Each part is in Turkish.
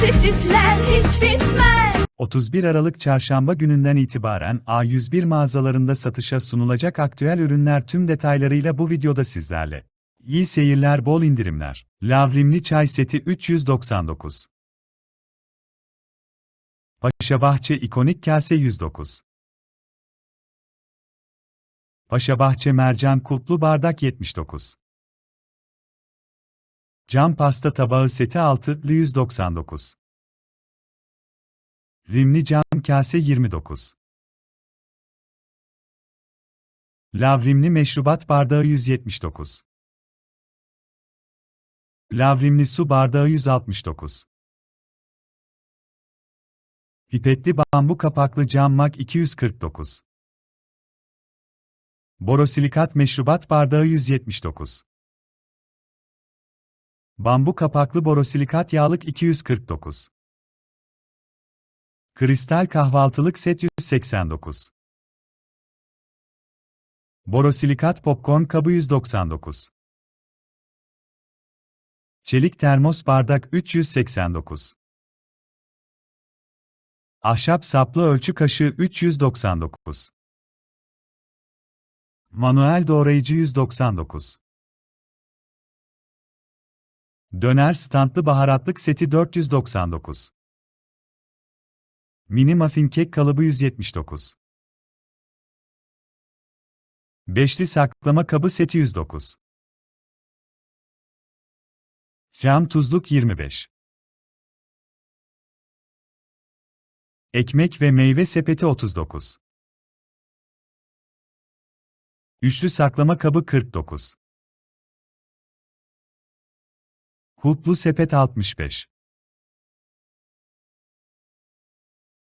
çeşitler hiç bitmez. 31 Aralık Çarşamba gününden itibaren A101 mağazalarında satışa sunulacak aktüel ürünler tüm detaylarıyla bu videoda sizlerle. İyi seyirler, bol indirimler. Lavrimli çay seti 399. Paşabahçe ikonik kase 109. Paşabahçe mercan kulplu bardak 79. Cam pasta tabağı seti 6 199. Rimli cam kase 29. Lavrimli meşrubat bardağı 179. Lavrimli su bardağı 169. Pipetli bambu kapaklı cam mak 249. Borosilikat meşrubat bardağı 179. Bambu kapaklı borosilikat yağlık 249. Kristal kahvaltılık set 189. Borosilikat popcorn kabı 199. Çelik termos bardak 389. Ahşap saplı ölçü kaşığı 399. Manuel doğrayıcı 199. Döner standlı baharatlık seti 499. Mini muffin kek kalıbı 179. Beşli saklama kabı seti 109. Cam tuzluk 25. Ekmek ve meyve sepeti 39. Üçlü saklama kabı 49. Kulplu sepet 65.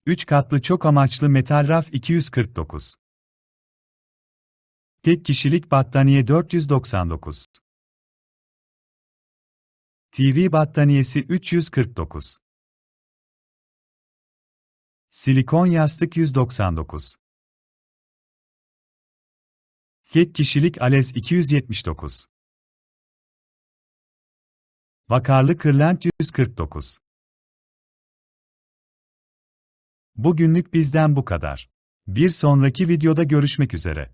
3 katlı çok amaçlı metal raf 249. Tek kişilik battaniye 499. TV battaniyesi 349. Silikon yastık 199. Tek kişilik alez 279. Vakarlı kırlent 149. Bugünlük bizden bu kadar. Bir sonraki videoda görüşmek üzere.